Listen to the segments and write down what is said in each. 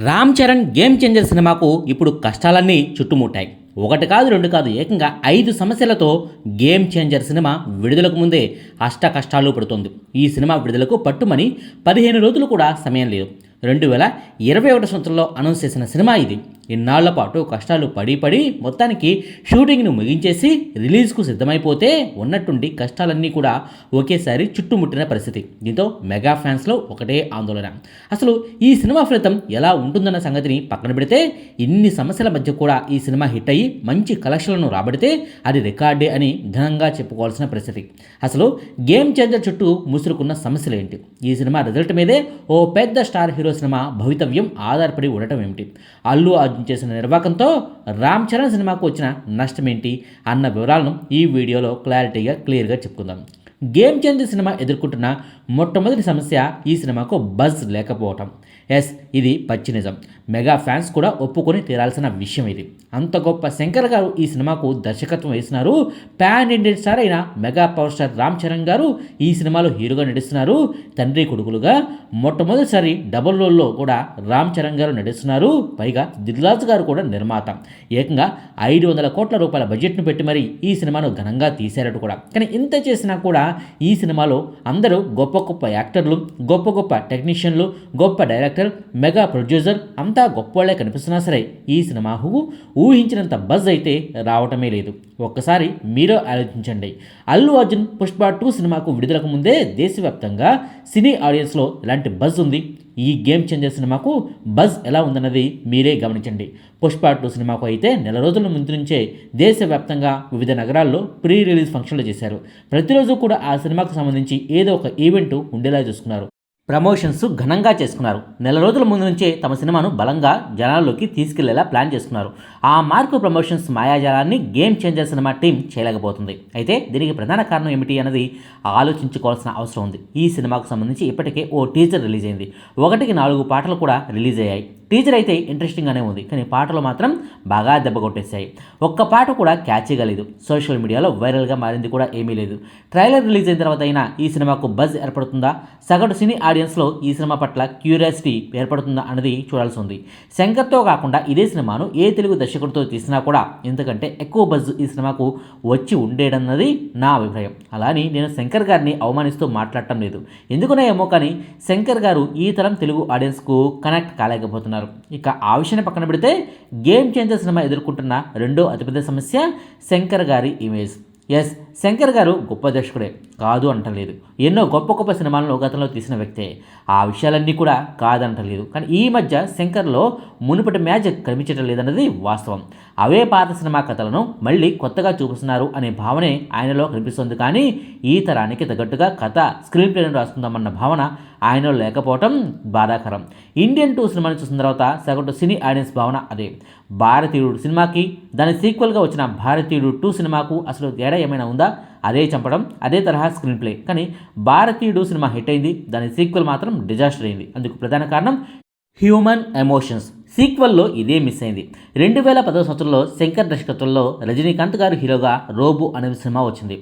Ram Charan game changer సినిమాకు ఇప్పుడు కష్టాలన్నీ చుట్టుముట్టాయి. ఒకటి కాదు రెండు కాదు ఏకంగా ఐదు సమస్యలతో గేమ్ చేంజర్ సినిమా విడుదలకు ముందే అష్ట కష్టాలు పడుతోంది. ఈ సినిమా విడుదలకు పట్టుమని పదిహేను రోజులు కూడా సమయం లేదు. రెండు వేల ఇరవై ఒకటి సంవత్సరంలో అనౌన్స్ చేసిన సినిమా ఇది. ఇన్నాళ్ళ పాటు కష్టాలు పడి పడి మొత్తానికి షూటింగ్ను ముగించేసి రిలీజ్కు సిద్ధమైపోతే ఉన్నట్టుండి కష్టాలన్నీ కూడా ఒకేసారి చుట్టుముట్టిన పరిస్థితి. దీంతో మెగా ఫ్యాన్స్లో ఒకటే ఆందోళన. అసలు ఈ సినిమా ఫలితం ఎలా ఉంటుందన్న సంగతిని పక్కన పెడితే ఇన్ని సమస్యల మధ్య కూడా ఈ సినిమా హిట్ అయ్యి మంచి కలెక్షన్లను రాబడితే అది రికార్డే అని ఘనంగా చెప్పుకోవాల్సిన పరిస్థితి. అసలు గేమ్ చేంజర్ చుట్టూ ముసురుకున్న సమస్యలు ఏంటి? ఈ సినిమా రిజల్ట్ మీదే ఓ పెద్ద స్టార్ హీరో సినిమా భవితవ్యం ఆధారపడి ఉండటం ఏమిటి? అల్లు అర్జున్ చేసిన నిర్వాకంతో రామ్ చరణ్ సినిమాకు వచ్చిన నష్టం ఏంటి అన్న వివరాలను ఈ వీడియోలో క్లారిటీగా క్లియర్గా చెప్పుకుందాం. గేమ్ చేంజ్ సినిమా ఎదుర్కొంటున్న మొట్టమొదటి సమస్య ఈ సినిమాకు బజ్ లేకపోవటం. ఎస్ ఇది పచ్చి నిజం. మెగా ఫ్యాన్స్ కూడా ఒప్పుకొని తీరాల్సిన విషయం ఇది. అంత గొప్ప శంకర్ గారు ఈ సినిమాకు దర్శకత్వం వేసినారు. పాన్ ఇండియన్ స్టార్ అయిన mega power star Ram Charan garu ఈ సినిమాలో హీరోగా నటిస్తున్నారు. తండ్రి కొడుకులుగా. మొట్టమొదటిసారి డబుల్ రోల్లో కూడా రామ్ చరణ్ గారు నటిస్తున్నారు. పైగా దిల్రాజు గారు కూడా నిర్మాత. ఏకంగా ఐదు వందల కోట్ల రూపాయల బడ్జెట్ను పెట్టి మరి ఈ సినిమాను ఘనంగా తీశారట కూడా. కానీ ఇంత చేసినా కూడా ఈ సినిమాలో అందరూ గొప్ప గొప్ప యాక్టర్లు గొప్ప గొప్ప టెక్నీషియన్లు గొప్ప డైరెక్టర్ మెగా ప్రొడ్యూసర్ అంతా గొప్పవాళ్ళే కనిపిస్తున్నా సరే ఈ సినిమాకు ఊహించినంత బజ్ అయితే రావటమే లేదు. ఒక్కసారి మీరే ఆలోచించండి. అల్లు అర్జున్ పుష్ప టూ సినిమాకు విడుదలకు ముందే దేశవ్యాప్తంగా సినీ ఆడియన్స్లో ఎలాంటి బజ్ ఉంది? ఈ గేమ్ చేంజర్ సినిమాకు బజ్ ఎలా ఉందన్నది మీరే గమనించండి. పుష్ప టూ సినిమాకు అయితే నెల రోజుల ముందు నుంచే దేశవ్యాప్తంగా వివిధ నగరాల్లో ప్రీ రిలీజ్ ఫంక్షన్లు చేశారు. ప్రతిరోజు కూడా ఆ సినిమాకు సంబంధించి ఏదో ఒక ఈవెంట్ ఉండేలా చూసుకున్నారు. ప్రమోషన్స్ ఘనంగా చేసుకున్నారు. నెల రోజుల ముందు నుంచే తమ సినిమాను బలంగా జనాల్లోకి తీసుకెళ్ళేలా ప్లాన్ చేసుకున్నారు. ఆ మార్కు ప్రమోషన్స్ మాయాజాలాన్ని గేమ్ చేంజర్ సినిమా టీం చేయలేకపోతుంది. అయితే దీనికి ప్రధాన కారణం ఏమిటి అన్నది ఆలోచించుకోవాల్సిన అవసరం ఉంది. ఈ సినిమాకు సంబంధించి ఇప్పటికే ఓ టీజర్ రిలీజ్ అయింది ఒకటికి నాలుగు పాటలు కూడా రిలీజ్ అయ్యాయి టీజర్ అయితే ఇంట్రెస్టింగ్గానే ఉంది కానీ పాటలు మాత్రం బాగా దెబ్బ కొట్టేశాయి. ఒక్క పాట కూడా క్యాచ్గా లేదు సోషల్ మీడియాలో వైరల్గా మారింది కూడా ఏమీ లేదు. ట్రైలర్ రిలీజ్ అయిన తర్వాత అయినా ఈ సినిమాకు బజ్ ఏర్పడుతుందా? సగటు సినీ ఆడియన్స్లో ఈ సినిమా పట్ల క్యూరియాసిటీ ఏర్పడుతుందా అన్నది చూడాల్సి ఉంది. శంకర్తో కాకుండా ఇదే సినిమాను ఏ తెలుగు దర్శకుడితో తీసినా కూడా ఎందుకంటే ఎక్కువ బజ్ ఈ సినిమాకు వచ్చి ఉండేడన్నది నా అభిప్రాయం. అలాని నేను శంకర్ గారిని అవమానిస్తూ మాట్లాడటం లేదు. ఎందుకునే ఏమో కానీ శంకర్ గారు ఈ తరం తెలుగు ఆడియన్స్కు కనెక్ట్ కాలేకపోతున్నారు. ఇక ఆ విషయాన్ని పక్కన పెడితే గేమ్ చేంజర్ సినిమా ఎదుర్కొంటున్న రెండో అతిపెద్ద సమస్య శంకర్ గారి ఇమేజ్. ఎస్ శంకర్ గారు గొప్ప దర్శకుడే. కాదు అంటలేదు. ఎన్నో గొప్ప గొప్ప సినిమాలను గతంలో తీసిన వ్యక్తే. ఆ విషయాలన్నీ కూడా కాదంటలేదు. కానీ ఈ మధ్య శంకర్లో మునుపటి మ్యాజిక్ కనిపించడం లేదన్నది వాస్తవం. అవే పాత సినిమా కథలను మళ్ళీ కొత్తగా చూపిస్తున్నారు అనే భావనే ఆయనలో కనిపిస్తుంది. కానీ ఈ తరానికి తగ్గట్టుగా కథ స్క్రీన్ ప్లేను రాసుకుందామన్న భావన ఆయనలో లేకపోవటం బాధాకరం. ఇండియన్ టూ సినిమాని చూసిన తర్వాత సగటు సినీ ఆడియన్స్ భావన అదే. భారతీయుడు సినిమాకి దాని సీక్వెల్గా వచ్చిన భారతీయుడు టూ సినిమాకు అసలు తేడా ఏమైనా ఉందా? అదే చంపడం అదే తరహా స్క్రీన్ ప్లే కానీ భారతీయుడు సినిమా హిట్ అయింది దాని సీక్వెల్ మాత్రం డిజాస్టర్ అయింది. అందుకు ప్రధాన కారణం హ్యూమన్ ఎమోషన్స్ సీక్వెల్లో ఇదే మిస్ అయింది. రెండు వేల పదో సంవత్సరంలో శంకర్ దర్శకత్వంలో రజనీకాంత్ గారు హీరోగా రోబో అనే సినిమా వచ్చింది.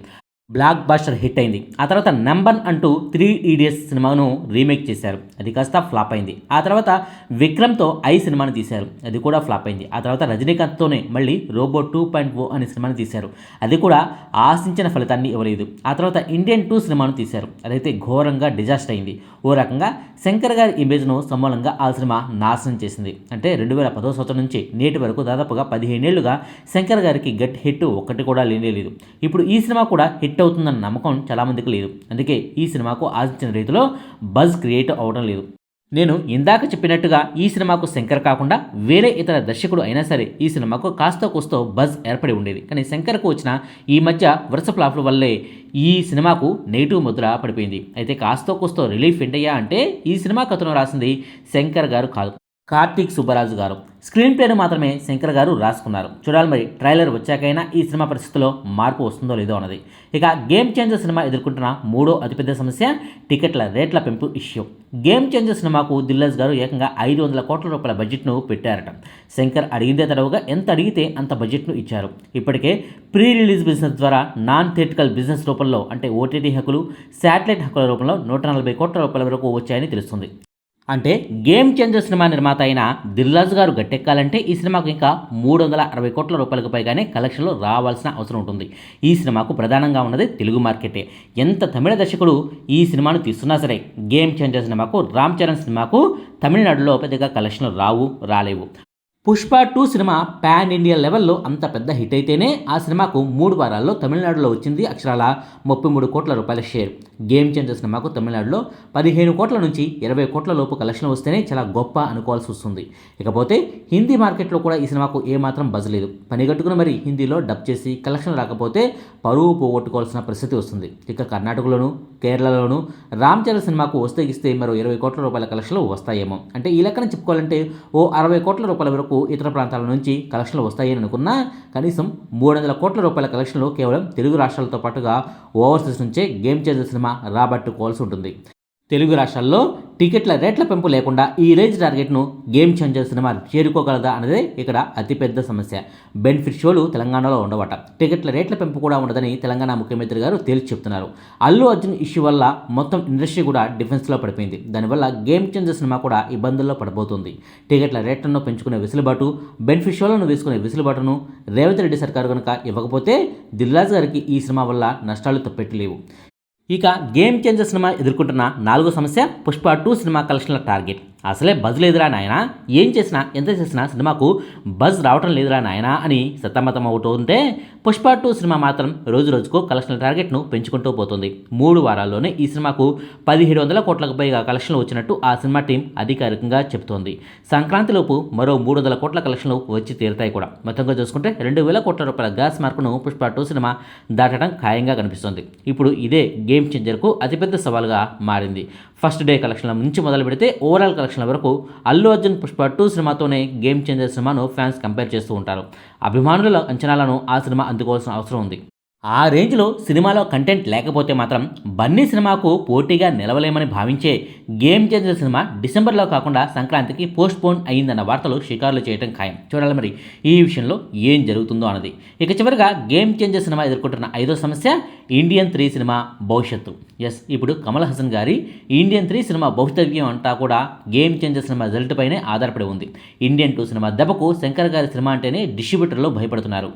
బ్లాక్ బాస్టర్ హిట్ అయింది. ఆ తర్వాత నెంబర్ అంటూ త్రీ ఈడియట్స్ సినిమాను రీమేక్ చేశారు. అది కాస్త ఫ్లాప్ అయింది. ఆ తర్వాత విక్రమ్తో ఐ సినిమాని తీశారు. అది కూడా ఫ్లాప్ అయింది. ఆ తర్వాత రజనీకాంత్తోనే మళ్ళీ రోబో టూ పాయింట్ ఓ అనే సినిమాని తీశారు. అది కూడా ఆశించిన ఫలితాన్ని ఇవ్వలేదు. ఆ తర్వాత ఇండియన్ టూ సినిమాను తీశారు. అదైతే ఘోరంగా డిజాస్టర్ అయింది. ఓ రకంగా శంకర్ గారి ఇమేజ్ను సమూలంగా ఆ సినిమా నాశనం చేసింది. అంటే రెండు వేల పదో సంవత్సరం నుంచి నేటి వరకు దాదాపుగా పదిహేనేళ్ళుగా శంకర్ గారికి గట్ హిట్ ఒక్కటి కూడా లేనే లేదు ఇప్పుడు ఈ సినిమా కూడా హిట్ అవుతుందన్న నమ్మకం చాలామందికి లేదు. అందుకే ఈ సినిమాకు ఆశించిన రీతిలో బజ్ క్రియేట్ అవడం లేదు. నేను ఇందాక చెప్పినట్టుగా ఈ సినిమాకు శంకర్ కాకుండా వేరే ఇతర దర్శకుడు అయినా సరే ఈ సినిమాకు కాస్తో కోస్తో బజ్ ఏర్పడి ఉండేది. కానీ శంకర్కు వచ్చిన ఈ మధ్య వరుస ఫ్లాప్ల వల్లే ఈ సినిమాకు నెగిటివ్ ముద్ర పడిపోయింది. అయితే కాస్తో కోస్తో రిలీఫ్ ఏంటయ్యా అంటే ఈ సినిమా కథను రాసింది శంకర్ గారు కాదు. కార్తీక్ సుబ్బరాజు గారు. స్క్రీన్ ప్లేను మాత్రమే శంకర్ గారు రాసుకున్నారు. చూడాలి మరి ట్రైలర్ వచ్చాకైనా ఈ సినిమా పరిస్థితిలో మార్పు వస్తుందో లేదో అన్నది. ఇక గేమ్ చేంజర్ సినిమా ఎదుర్కొంటున్న మూడో అతిపెద్ద సమస్య టికెట్ల రేట్ల పెంపు ఇష్యూ. గేమ్ చేంజర్ సినిమాకు దిల్లాజ్ గారు ఏకంగా ఐదు వందల కోట్ల రూపాయల బడ్జెట్ను పెట్టారట. శంకర్ అడిగిందే తడవుగా ఎంత అడిగితే అంత బడ్జెట్ను ఇచ్చారు. ఇప్పటికే ప్రీ రిలీజ్ బిజినెస్ ద్వారా నాన్ థియేటికల్ బిజినెస్ రూపంలో అంటే ఓటీటీ హక్కులు శాటిలైట్ హక్కుల రూపంలో నూట నలభై కోట్ల రూపాయల వరకు వచ్చాయని తెలుస్తుంది. అంటే గేమ్ చేంజర్ సినిమా నిర్మాత అయిన దిల్రాజు గారు గట్టెక్కాలంటే ఈ సినిమాకు ఇంకా మూడు వందల అరవై కోట్ల రూపాయలకు పైగానే కలెక్షన్లు రావాల్సిన అవసరం ఉంటుంది. ఈ సినిమాకు ప్రధానంగా ఉన్నది తెలుగు మార్కెటే. ఎంత తమిళ దర్శకుడు ఈ సినిమాను తీస్తున్నా సరే గేమ్ చేంజర్ సినిమాకు రామ్ చరణ్ సినిమాకు తమిళనాడులో పెద్దగా కలెక్షన్లు రావు రాలేవు. Pushpa two cinema pan India లెవెల్లో అంత పెద్ద హిట్ అయితేనే ఆ సినిమాకు మూడు వారాల్లో తమిళనాడులో వచ్చింది అక్షరాల ముప్పై మూడు కోట్ల రూపాయల షేర్. గేమ్ చేంజర్ సినిమాకు తమిళనాడులో పదిహేను కోట్ల నుంచి ఇరవై కోట్ల లోపు కలెక్షన్ వస్తేనే చాలా గొప్ప అనుకోవాల్సి వస్తుంది. ఇకపోతే హిందీ మార్కెట్లో కూడా ఈ సినిమాకు ఏమాత్రం బజ్ లేదు. పనిగట్టుకుని మరి హిందీలో డబ్ చేసి కలెక్షన్ రాకపోతే పరువు పోగొట్టుకోవాల్సిన పరిస్థితి వస్తుంది. ఇక కర్ణాటకలోను కేరళలోను రామ్ చరణ్ సినిమాకు వస్తే ఇస్తే మరో ఇరవై కోట్ల రూపాయల కలెక్షన్లు వస్తాయేమో. అంటే ఈ లెక్కన చెప్పుకోవాలంటే ఓ అరవై కోట్ల రూపాయల వరకు ఇతర ప్రాంతాల నుంచి కలెక్షన్లు వస్తాయని అనుకున్నా కనీసం మూడు వందల కోట్ల రూపాయల కలెక్షన్లు కేవలం తెలుగు రాష్ట్రాలతో పాటుగా ఓవర్సీస్ నుంచే గేమ్ చేంజర్ సినిమా రాబట్టుకోవాల్సి ఉంటుంది. తెలుగు రాష్ట్రాల్లో టికెట్ల రేట్ల పెంపు లేకుండా ఈ రేంజ్ టార్గెట్ను గేమ్ చేంజర్ సినిమా చేరుకోగలదా అనేది ఇక్కడ అతిపెద్ద సమస్య. బెనిఫిట్ షోలు తెలంగాణలో ఉండవట. టికెట్ల రేట్ల పెంపు కూడా ఉండదని తెలంగాణ ముఖ్యమంత్రి గారు తేల్చి చెప్తున్నారు. అల్లు అర్జున్ ఇష్యూ వల్ల మొత్తం ఇండస్ట్రీ కూడా డిఫెన్స్లో పడిపోయింది. దానివల్ల గేమ్ చేంజర్ సినిమా కూడా ఇబ్బందుల్లో పడబోతుంది. టికెట్ల రేట్లను పెంచుకునే వెసులుబాటు బెనిఫిట్ షోలను వేసుకునే వెసులుబాటును రేవంత్ రెడ్డి సర్కారు కనుక ఇవ్వకపోతే దిల్రాజు గారికి ఈ సినిమా వల్ల నష్టాలు తప్పెట్టలేవు. ఇక గేమ్ చేంజర్ సినిమా ఎదుర్కొంటున్న నాలుగో సమస్య పుష్ప టూ సినిమా కలెక్షన్ల టార్గెట్. అసలే బజ్ లేదురా నాయన. ఏం చేసినా ఎంత చేసినా సినిమాకు బజ్ రావటం లేదురా నాయన అని సతమతం అవుతుంటే పుష్ప టూ సినిమా మాత్రం రోజు రోజుకు కలెక్షన్ల టార్గెట్ను పెంచుకుంటూ పోతుంది. మూడు వారాల్లోనే ఈ సినిమాకు పదిహేడు వందల కోట్లకు పైగా కలెక్షన్లు వచ్చినట్టు ఆ సినిమా టీం అధికారికంగా చెబుతోంది. సంక్రాంతిలోపు మరో మూడు వందల కోట్ల కలెక్షన్లు వచ్చి తీరుతాయి కూడా. మొత్తంగా చూసుకుంటే రెండు వేల కోట్ల రూపాయల గ్యాస్ మార్కును పుష్ప టూ సినిమా దాటడం ఖాయంగా కనిపిస్తుంది. ఇప్పుడు ఇదే గేమ్ చేంజర్కు అతిపెద్ద సవాల్గా మారింది. ఫస్ట్ డే కలెక్షన్ల నుంచి మొదలు పెడితే ఓవరాల్ కలెక్షన్ల వరకు అల్లు అర్జున్ పుష్ప టూ సినిమాతోనే గేమ్ చేంజర్ సినిమాను ఫ్యాన్స్ కంపేర్ చేస్తూ ఉంటారు. అభిమానుల అంచనాలను ఆ సినిమా అందుకోవాల్సిన అవసరం ఉంది. ఆ రేంజ్లో సినిమాలో కంటెంట్ లేకపోతే మాత్రం బన్నీ సినిమాకు పోటీగా నిలవలేమని భావించే గేమ్ చేంజర్ సినిమా డిసెంబర్లో కాకుండా సంక్రాంతికి పోస్ట్ పోన్ అయిందన్న వార్తలు షికారులు చేయడం ఖాయం. చూడాలి మరి ఈ విషయంలో ఏం జరుగుతుందో అన్నది. ఇక చివరిగా గేమ్ చేంజర్ సినిమా ఎదుర్కొంటున్న ఐదో సమస్య ఇండియన్ త్రీ సినిమా భవిష్యత్తు. ఎస్ ఇప్పుడు కమల్ హాసన్ గారి ఇండియన్ త్రీ సినిమా భవితవ్యం అంతా కూడా గేమ్ చేంజర్ సినిమా రిజల్ట్ పైనే ఆధారపడి ఉంది. ఇండియన్ టూ సినిమా దెబ్బకు శంకర్ గారి సినిమా అంటేనే డిస్ట్రిబ్యూటర్లు భయపడుతున్నారు.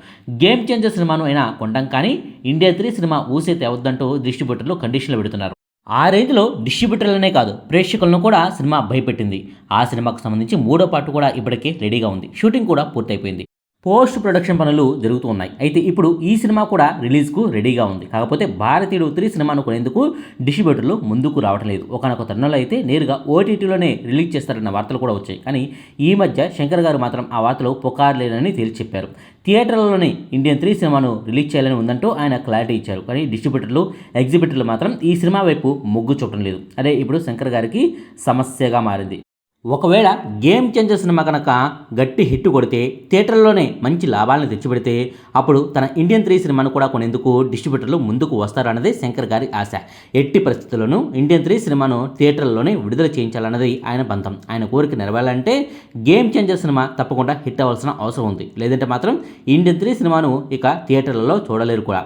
గేమ్ చేంజర్ సినిమాను అయినా కొండం కానీ ఇండియా త్రీ సినిమా ఊసే తేవద్దంటూ డిస్ట్రిబ్యూటర్లు కండిషన్లు పెడుతున్నారు. ఆ రేంజ్లో డిస్ట్రిబ్యూటర్లనే కాదు ప్రేక్షకులను కూడా సినిమా భయపెట్టింది. ఆ సినిమాకు సంబంధించి మూడో పార్ట్ కూడా ఇప్పటికే రెడీగా ఉంది. షూటింగ్ కూడా పూర్తయిపోయింది. పోస్ట్ ప్రొడక్షన్ పనులు జరుగుతూ ఉన్నాయి. అయితే ఇప్పుడు ఈ సినిమా కూడా రిలీజ్కు రెడీగా ఉంది. కాకపోతే భారతీయుడు త్రీ సినిమాను కొనేందుకు డిస్ట్రిబ్యూటర్లు ముందుకు రావటం లేదు. ఒకనొక తరుణంలో అయితే నేరుగా ఓటీటీలోనే రిలీజ్ చేస్తారన్న వార్తలు కూడా వచ్చాయి. కానీ ఈ మధ్య శంకర్ గారు మాత్రం ఆ వార్తలు పుకారు లేనని తేల్చి చెప్పారు థియేటర్లోనే ఇండియన్ త్రీ సినిమాను రిలీజ్ చేయాలని ఉందంటూ ఆయన క్లారిటీ ఇచ్చారు. కానీ డిస్ట్రిబ్యూటర్లు ఎగ్జిబిటర్లు మాత్రం ఈ సినిమా వైపు మొగ్గు చూపడం లేదు. అదే ఇప్పుడు శంకర్ గారికి సమస్యగా మారింది. ఒకవేళ గేమ్ చేంజర్ సినిమా కనుక గట్టి హిట్ కొడితే థియేటర్లోనే మంచి లాభాలను తెచ్చిపెడితే అప్పుడు తన ఇండియన్ త్రీ సినిమాను కూడా కొనేందుకు డిస్ట్రిబ్యూటర్లు ముందుకు వస్తారన్నది శంకర్ గారి ఆశ. ఎట్టి పరిస్థితుల్లోనూ ఇండియన్ త్రీ సినిమాను థియేటర్లోనే విడుదల చేయించాలన్నది ఆయన బంధం. ఆయన కోరిక నెరవేరాలంటే గేమ్ చేంజర్ సినిమా తప్పకుండా హిట్ అవ్వాల్సిన అవసరం ఉంది. లేదంటే మాత్రం ఇండియన్ త్రీ సినిమాను ఇక థియేటర్లలో చూడలేరు కూడా.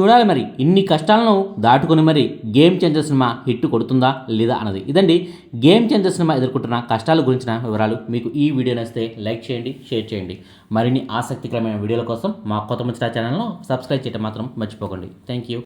చూడాలి మరి. ఇన్ని కష్టాలను దాటుకుని మరి గేమ్ చేంజర్ సినిమా హిట్ కొడుతుందా లేదా అన్నది. ఇదండి గేమ్ చేంజర్ సినిమా ఎదుర్కొంటున్న కష్టాల గురించిన వివరాలు. మీకు ఈ వీడియో నచ్చితే లైక్ చేయండి షేర్ చేయండి. మరిన్ని ఆసక్తికరమైన వీడియోల కోసం మా కొత్త ముచ్చట ఛానల్ను సబ్స్క్రైబ్ చేయడం మాత్రం మర్చిపోకండి. Thank you